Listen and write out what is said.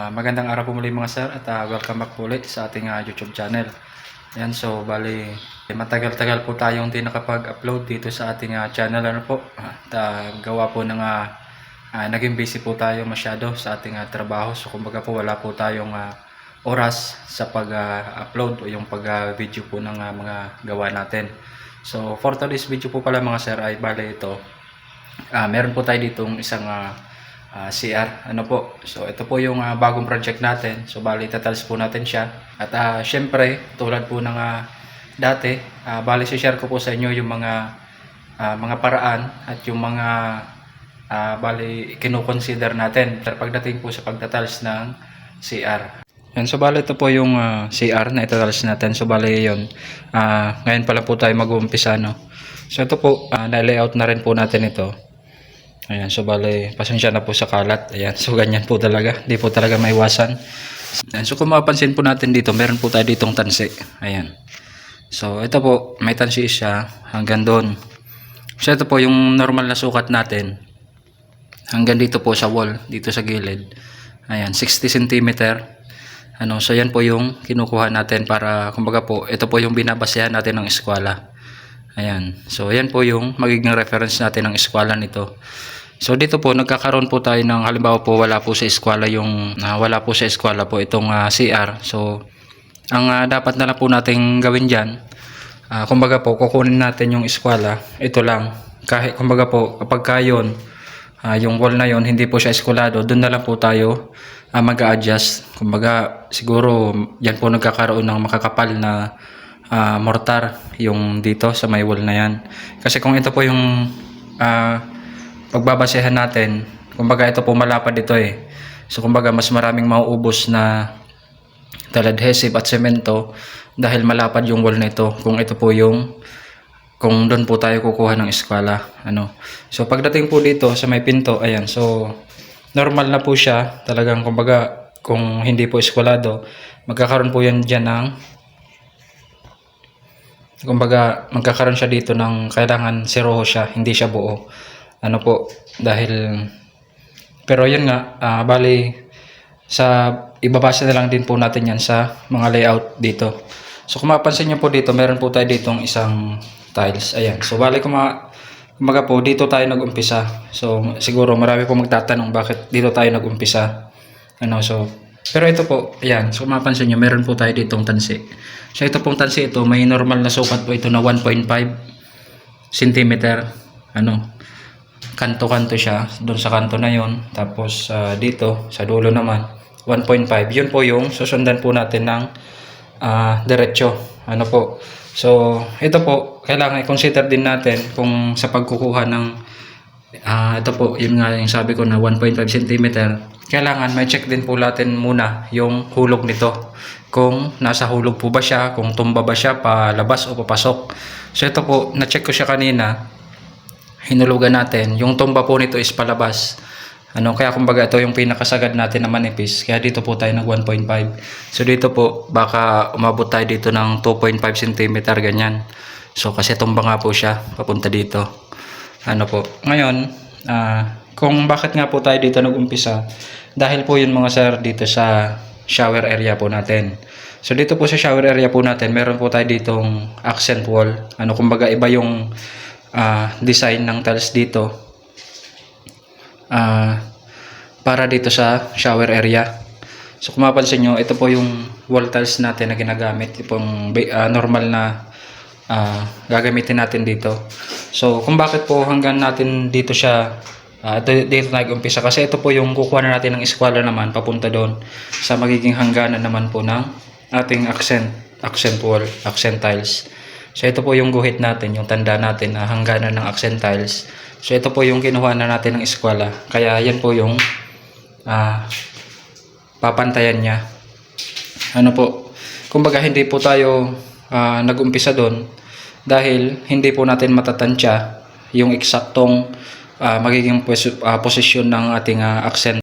Ah, magandang araw po muli mga sir at ah, welcome back po ulit sa ating ah, YouTube channel. Yan, so bali matagal-tagal po tayong hindi nakapag-upload dito sa ating ah, channel ano po. At ah, gawa po ng ah, ah, naging busy po tayo masyado sa ating ah, trabaho. So kumbaga po wala po tayong ah, oras sa pag-upload o yung pag-video po ng ah, mga gawa natin. So for today's video po pala mga sir ay bali ito. Ah, meron po tayo ditong isang ah, ah, CR. Ano po? So ito po yung ah, bagong project natin. So bali tatals po natin siya. At ah, syempre, tulad po ng ah, dati, ah, bali share ko po sa inyo yung mga ah, mga paraan at yung mga ah, bali kino-consider natin pagdating po sa pagtatals ng CR. Yan, so bali ito po yung ah, CR na itatals natin. So bali yun. Ah, ngayon pala po tayo mag-uumpisa, no? So ito po, ah, na-layout na rin po natin ito. Ayan, so bale, pasensya na po sa kalat. Ayan, so ganyan po talaga. Hindi po talaga maiwasan. Ayan, so kung mapapansin po natin dito, meron po tayo ditong tansi. Ayan. So ito po, may tansi siya hanggang doon. So ito po yung normal na sukat natin. Hanggang dito po sa wall, dito sa gilid. Ayan, 60 cm. Ano, so yan po yung kinukuha natin para, kumbaga po, ito po yung binabasehan natin ng eskwela. Ayan. So, yan po yung magiging reference natin ng eskwela nito. So, dito po, nagkakaroon po tayo ng, halimbawa po, wala po sa eskwela yung, ah, wala po sa eskwela po itong ah, CR. So, ang ah, dapat na lang po nating gawin dyan, ah, kumbaga po, kukunin natin yung eskwela, ito lang. Kahit, kumbaga po, kapag kayon, ah, yung wall na yon hindi po siya eskulado, doon na lang po tayo ah, mag-a-adjust. Kumbaga, siguro, yan po nagkakaroon ng makakapal na ah, mortar yung dito sa may wall na yan. Kasi kung ito po yung ah, pagbabasehan natin, kumbaga ito po malapad dito eh. So kumbaga mas maraming mauubos na taladhesive at semento dahil malapad yung wall na ito. Kung ito po yung kung doon po tayo kukuha ng eskwela ano. So pagdating po dito sa may pinto ayan. So normal na po siya. Talagang kumbaga kung hindi po eskwelado magkakaroon po yan dyan ng kumbaga magkakaroon siya dito ng kailangan seroho siya hindi siya buo ano po dahil pero yun nga ah, bali sa ibabasa na lang din po natin yan sa mga layout dito. So kung mapansin nyo po dito meron po tayo ditong isang tiles. Ayan. So bali kung ma kumaga po dito tayo nag-umpisa. So siguro marami po magtatanong bakit dito tayo nag-umpisa. Ano so pero ito po ayan. So mapansin nyo meron po tayo ditong tansi. So ito pong tansi ito may normal na sukat po ito na 1.5 cm ano kanto-kanto siya doon sa kanto na yon tapos ah, dito sa dulo naman 1.5 yun po yung susundan po natin ng ah, diretso. Ano po? So ito po kailangan i-consider din natin kung sa pagkukuha ng ah, ito po yun nga yung sabi ko na 1.5 cm kailangan may check din po natin muna yung hulog nito. Kung nasa hulog po ba siya kung tumba ba siya palabas o papasok. So ito po na-check ko siya kanina hinulugan natin. Yung tumba po nito is palabas. Ano, kaya kumbaga ito yung pinakasagad natin na manipis. Kaya dito po tayo nag 1.5. So dito po baka umabot tayo dito ng 2.5 cm ganyan. So kasi tumba nga po siya papunta dito. Ano po. Ngayon, ah, kung bakit nga po tayo dito nag-umpisa, dahil po yun mga sir dito sa shower area po natin. So dito po sa shower area po natin, meron po tayo ditong accent wall. Ano kumbaga iba yung ah, design ng tiles dito ah, para dito sa shower area. So kung mapansin nyo, ito po yung wall tiles natin na ginagamit. Pong ba- ah, normal na ah, gagamitin natin dito. So kung bakit po hanggang natin dito siya ito, dito nag-umpisa kasi ito po yung kukuha na natin ng eskwela naman papunta doon sa magiging hangganan naman po ng ating accent accent wall, accent tiles. So ito po yung guhit natin, yung tanda natin na hangganan ng accent tiles. So ito po yung kinuha na natin ng eskwela. Kaya yan po yung ah, papantayan niya. Ano po, kumbaga hindi po tayo ah, nag-umpisa doon dahil hindi po natin matatansya yung eksaktong ah, magiging pwes- ah, posisyon ng ating ah, accent